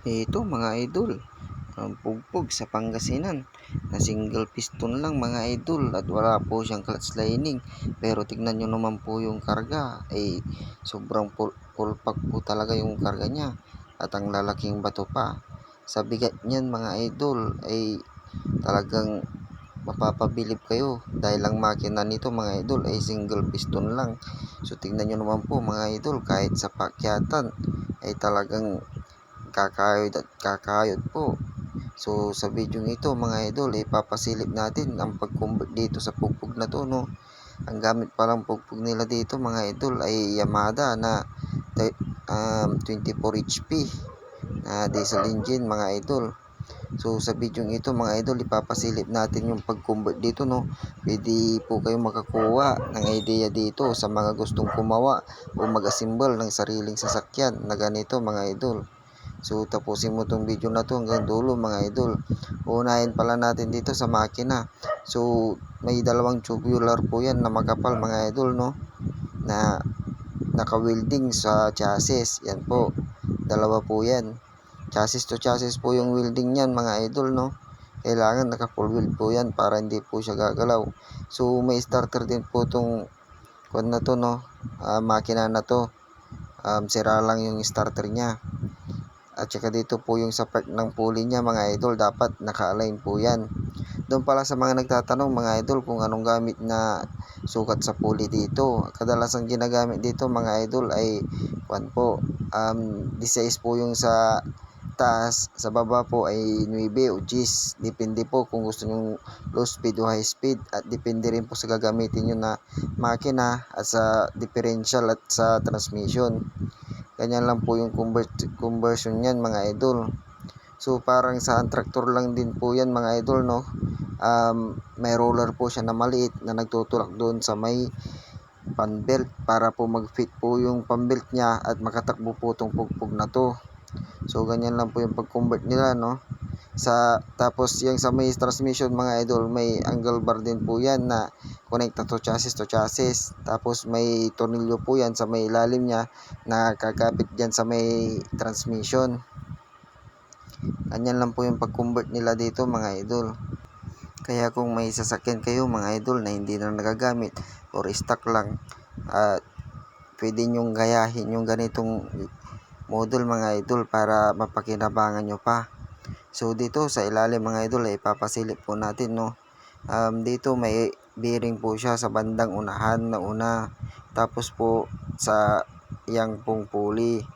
Ito mga idol, ang pugpog sa Pangasinan na single piston lang mga idol at wala po siyang clutch lining. Pero tignan nyo naman po yung karga ay sobrang full, full pack po talaga yung karga niya at ang lalaking bato pa. Sa bigat niyan mga idol ay talagang mapapabilib kayo dahil ang makina nito mga idol ay single piston lang. So tignan nyo naman po mga idol kahit sa pakyatan ay talagang kakayod at kakayod po. So sa video ito mga idol, ipapasilip natin ang pag-convert dito sa pugpog na to no. Ang gamit palang pugpog nila dito mga idol ay Yamada na um, 24 HP na diesel engine mga idol. So sa video ito mga idol, ipapasilip natin yung pag-convert dito no. Pwede po kayong makakuha ng idea dito sa mga gustong kumawa o mag-assemble ng sariling sasakyan na ganito mga idol. So tapusin mo tong video na to hanggang dulo mga idol. Unahin pala natin dito sa makina. So may dalawang tubular po yan na makapal mga idol no. Na naka-welding sa chassis. Yan po. Dalawa po yan. Chassis to chassis po yung welding niyan mga idol no. Kailangan naka full weld po yan para hindi po siya gagalaw. So may starter din po tong kwan na to no. Uh, makina na to. Um, sira lang yung starter niya. At saka dito po yung sa part ng pulley niya mga idol, dapat naka-align po yan. Doon pala sa mga nagtatanong mga idol kung anong gamit na sukat sa pulley dito. Kadalasang ginagamit dito mga idol ay kwan po, um, 16 po yung sa taas, sa baba po ay 9 o 10. Depende po kung gusto nyo low speed o high speed at depende rin po sa gagamitin nyo na makina at sa differential at sa transmission. Ganyan lang po yung conversion niyan mga idol. So parang sa tractor lang din po yan mga idol no. Um, may roller po siya na maliit na nagtutulak doon sa may panbelt para po mag-fit po yung panbelt niya at makatakbo po itong pugpog na to. So ganyan lang po yung pag-convert nila no. Sa tapos yung sa may transmission mga idol, may angle bar din po yan na connect to chassis to chassis. Tapos may tornilyo po yan sa may ilalim niya na kakapit diyan sa may transmission. Ganyan lang po yung pag-convert nila dito mga idol. Kaya kung may sasakyan kayo mga idol na hindi na nagagamit or stock lang at uh, pwede nyong gayahin yung ganitong model mga idol para mapakinabangan nyo pa. So dito sa ilalim mga idol ay ipapasilip po natin no. Um, dito may bearing po siya sa bandang unahan na una. Tapos po sa yang pong pulley.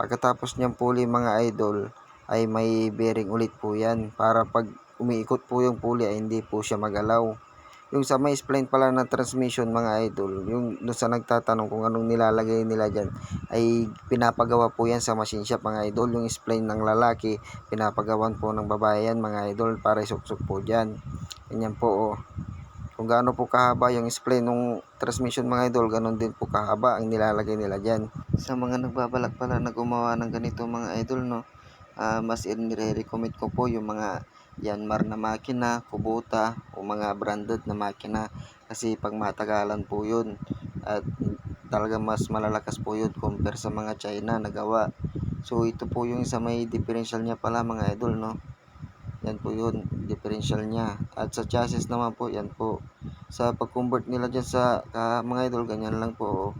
Pagkatapos niyang pulley mga idol ay may bearing ulit po yan para pag umiikot po yung pulley ay hindi po siya magalaw. Yung sa may spline pala ng transmission mga idol, yung doon sa nagtatanong kung anong nilalagay nila dyan, ay pinapagawa po yan sa machine shop mga idol. Yung spline ng lalaki, pinapagawan po ng babae yan mga idol para isuksok po dyan. Ganyan po oh. Kung gaano po kahaba yung spline ng transmission mga idol, ganun din po kahaba ang nilalagay nila dyan. Sa mga nagbabalak pala na gumawa ng ganito mga idol no, uh, mas i-recommend ko po yung mga Yanmar na makina, Kubota o mga branded na makina kasi pag matagalan po yun at talaga mas malalakas po yun compare sa mga China na gawa. So ito po yung sa may differential niya pala mga idol no. Yan po yun, differential niya. At sa chassis naman po, yan po. Sa pag-convert nila dyan sa uh, mga idol, ganyan lang po.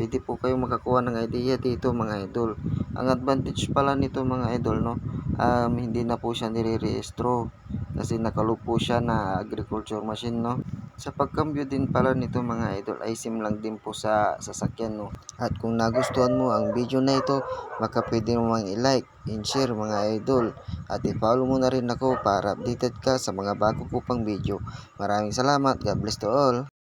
Pwede po kayong makakuha ng idea dito mga idol. Ang advantage pala nito mga idol no, um, hindi na po siya nire-rehistro kasi nakaloop po siya na agriculture machine no? Sa pagkambyo din pala nito mga idol ay sim lang din po sa sasakyan no? At kung nagustuhan mo ang video na ito baka pwede mo i-like and share mga idol. At i-follow mo na rin ako para updated ka sa mga bago ko pang video. Maraming salamat. God bless to all